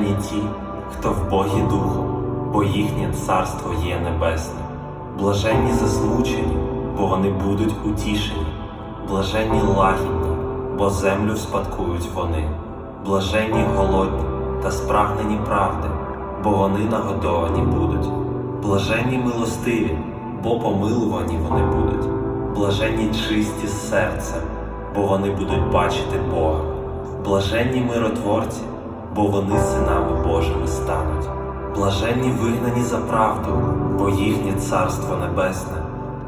Блаженні ті, хто в Богі Духом, бо їхнє царство є небесне. Блаженні засмучені, бо вони будуть утішені. Блаженні лагідні, бо землю спадкують вони. Блаженні голодні та спрагнені правди, бо вони нагодовані будуть. Блаженні милостиві, бо помилувані вони будуть. Блаженні чисті з серцем, бо вони будуть бачити Бога. Блаженні миротворці, бо вони синами Божими стануть. Блаженні вигнані за правду, бо їхнє царство небесне.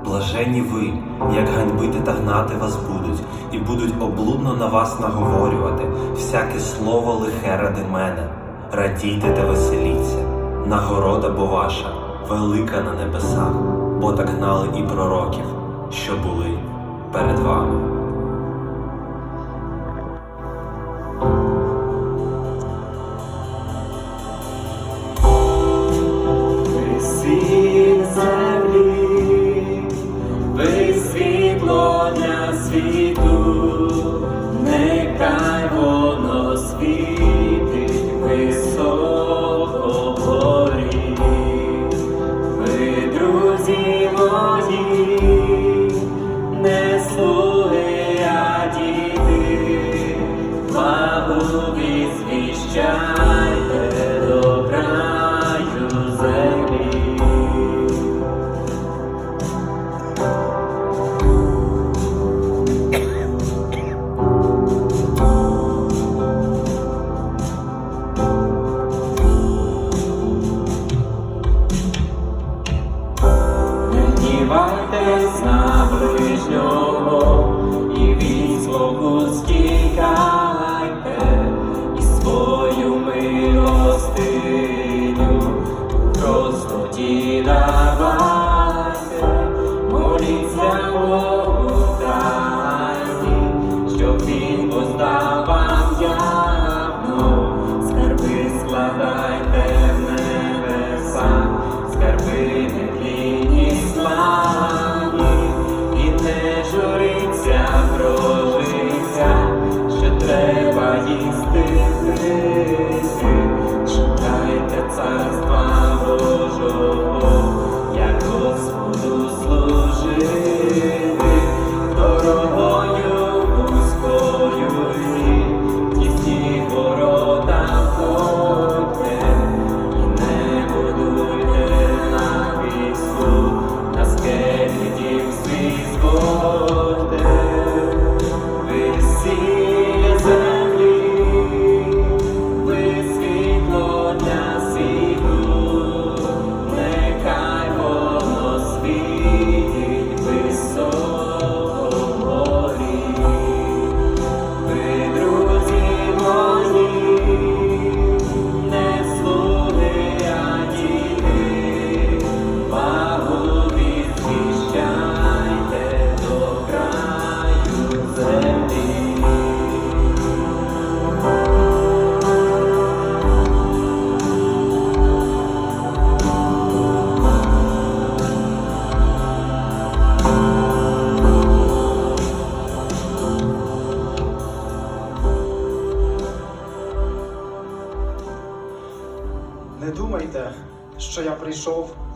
Блаженні ви, як ганьбити та гнати вас будуть, і будуть облудно на вас наговорювати всяке слово лихе ради мене. Радійте та веселіться, нагорода бо ваша, велика на небесах, бо так гнали і пророків, що були перед вами.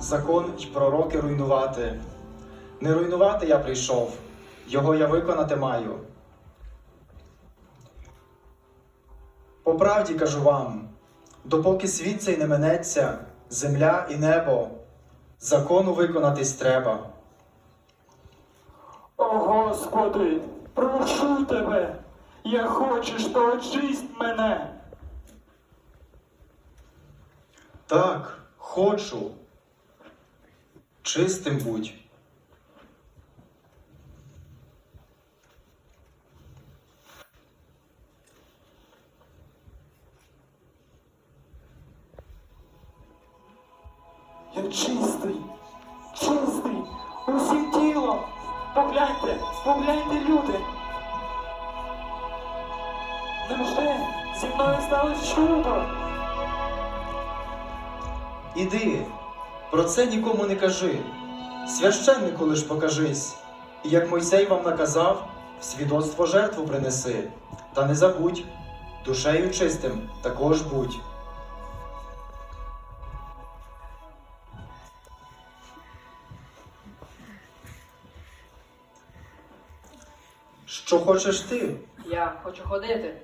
Закон й пророки руйнувати. Не руйнувати я прийшов, його я виконати маю. По правді кажу вам, допоки світ цей не минеться, земля і небо, закону виконатись треба. О Господи, прошу тебе, я хочеш, то очисть мене. Так, хочу. Чистим будь. Я чистий, чистий, усім тілом. Погляньте, погляньте, люди. Невже зі мною сталося чудо? Іди, про це нікому не кажи. Священнику лиш покажись, і як Мойсей вам наказав, в свідоцтво жертву принеси. Та не забудь, Душею чистим також будь. Що хочеш ти? Я хочу ходити.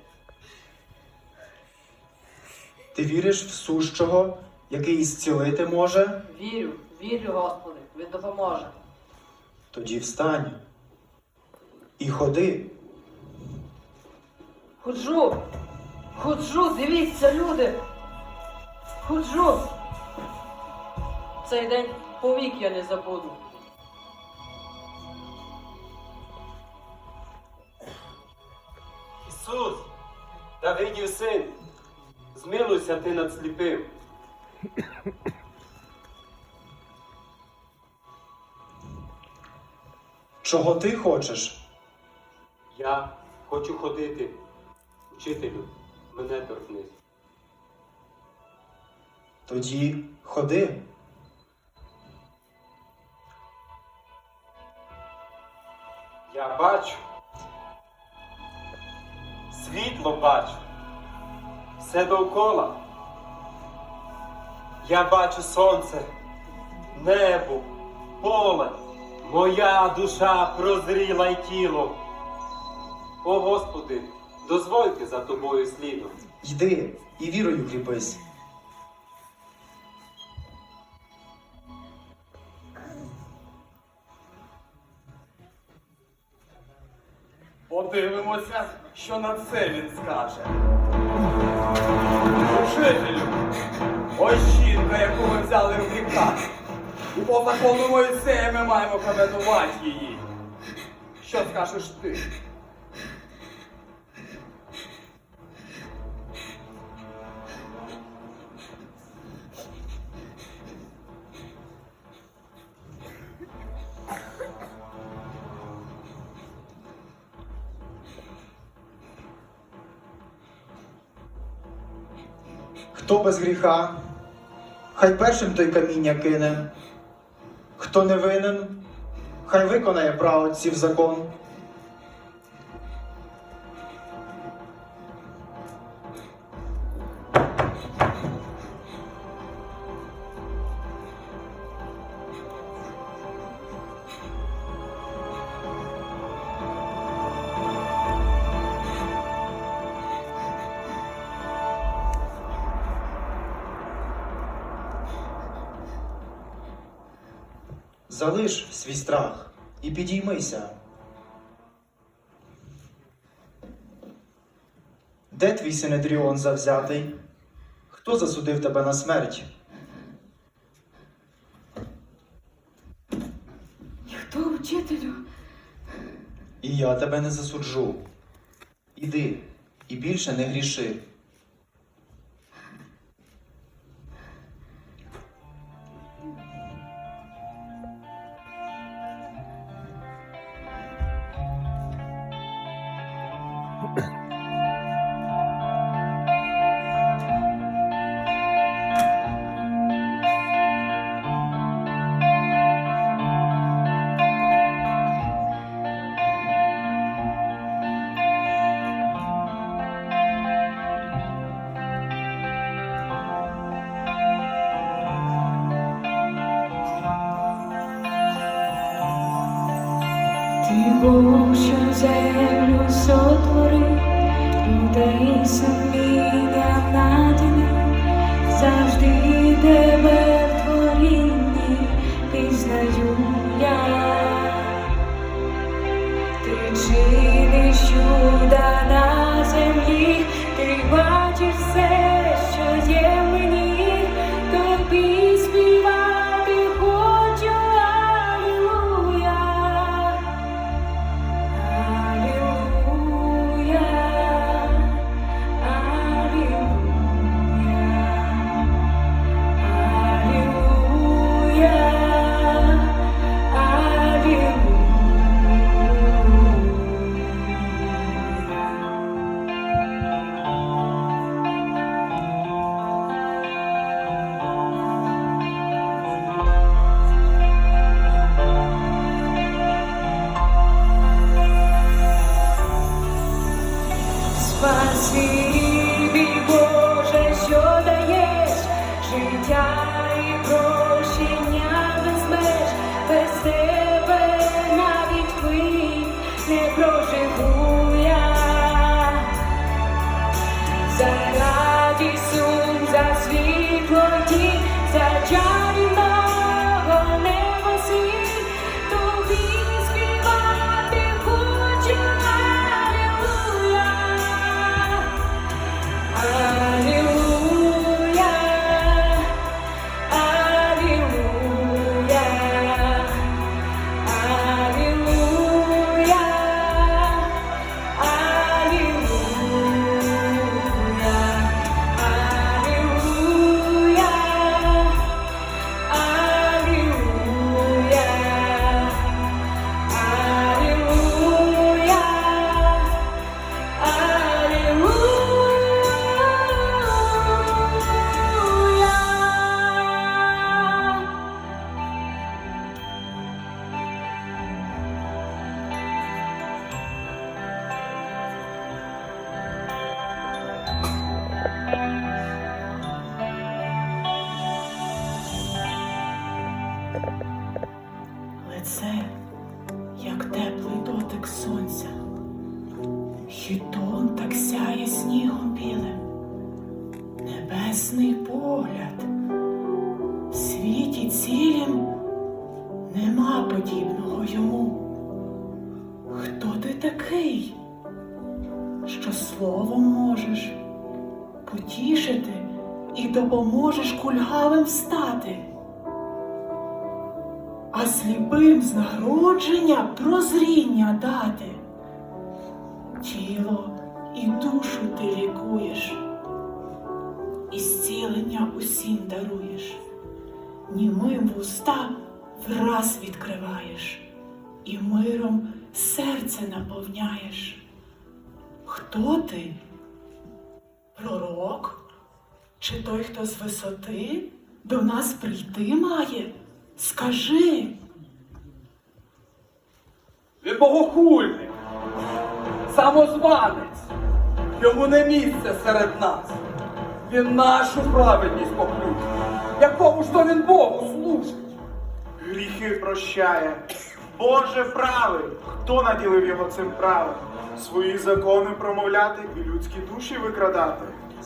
Ти віриш в сущого, який зцілити може? Вірю, вірю, Господи, Він допоможе. Тоді встань. І ходи. Ходжу! Ходжу, дивіться, люди! Ходжу! Цей день повік я не забуду. Ісус, Давидів син, змилуйся ти над сліпим. Чого ти хочеш? Я хочу ходити. Учителю, мене торкнись. Тоді ходи. Я бачу. Світло бачу. Все довкола. Я бачу сонце, небо, поле. Моя душа прозріла й тіло. О Господи, дозвольте за тобою слідом. Йди і вірою кріпись. Подивимося, що на це він скаже. Учителю, ось жінка, яку ми взяли в гріха. І по закону Мойсея ми маємо каменувати її. Що скажеш ти? Хто без гріха, хай першим той каміння кине. Хто не винен, хай виконає правоців закон. Залиш свій страх і підіймися. Де твій Синедріон завзятий? Хто засудив тебе на смерть? Хто учителю? І я тебе не засуджу. Іди і більше не гріши. Лице, як теплий дотик сонця, хітон так сяє снігом білим, небесний погляд, в світі цілім нема подібного йому. Хто ти такий, що словом можеш потішити і допоможеш кульгавим встати? А сліпим з народження прозріння дати. Тіло і душу ти лікуєш, і зцілення усім даруєш, німим вуста враз відкриваєш, і миром серце наповняєш. Хто ти? Пророк? Чи той, хто з висоти до нас прийти має? Скажи. Він богохульник, самозванець. Йому не місце серед нас. Він нашу праведність поклює. Якому ж то він Богу служить? Гріхи прощає. Боже правий, хто наділив його цим правом? Свої закони промовляти і людські душі викрадати.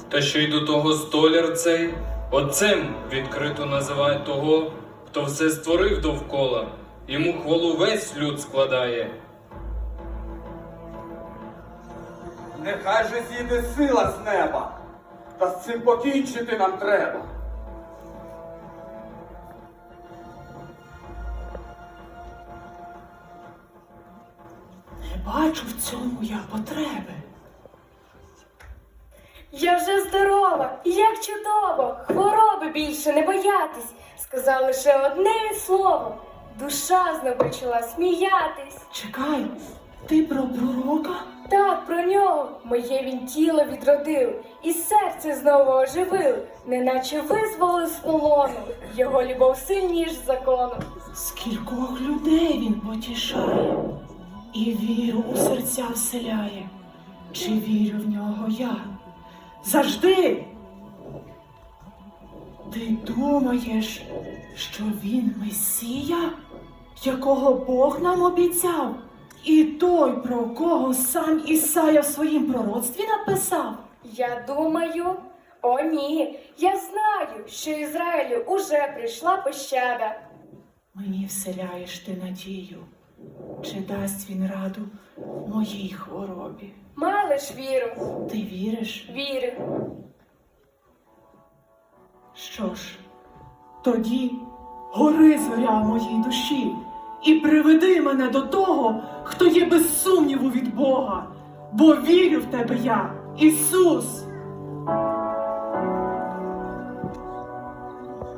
Та що й до того столяр цей, отцем відкрито називає того, хто все створив довкола, йому хвалу весь люд складає. Нехай же зійде сила з неба, та з цим покінчити нам треба. Не бачу в цьому я потреби. Я вже здорова, як чудово, хвороби більше не боятись. Сказав лише одне слово. Душа знов почала сміятись. Чекай, ти про пророка? Так, про нього моє він тіло відродив, і серце знову оживив, неначе визволив з полону. Його любов сильніш закону. Скількох людей він потішає, і віру у серця вселяє. Чи вірю в нього я? Завжди. Ти думаєш, що він Месія, якого Бог нам обіцяв, і той, про кого сам Ісая в своїм пророцтві написав? Я думаю, о ні, я знаю, що Ізраїлю уже прийшла пощада. Мені вселяєш ти надію, чи дасть він раду моїй хворобі? Малиш віру, Ти віриш? вірю. Що ж, тоді гори зоря моїй душі і приведи мене до того, хто є без сумніву від Бога, бо вірю в тебе я, Ісус.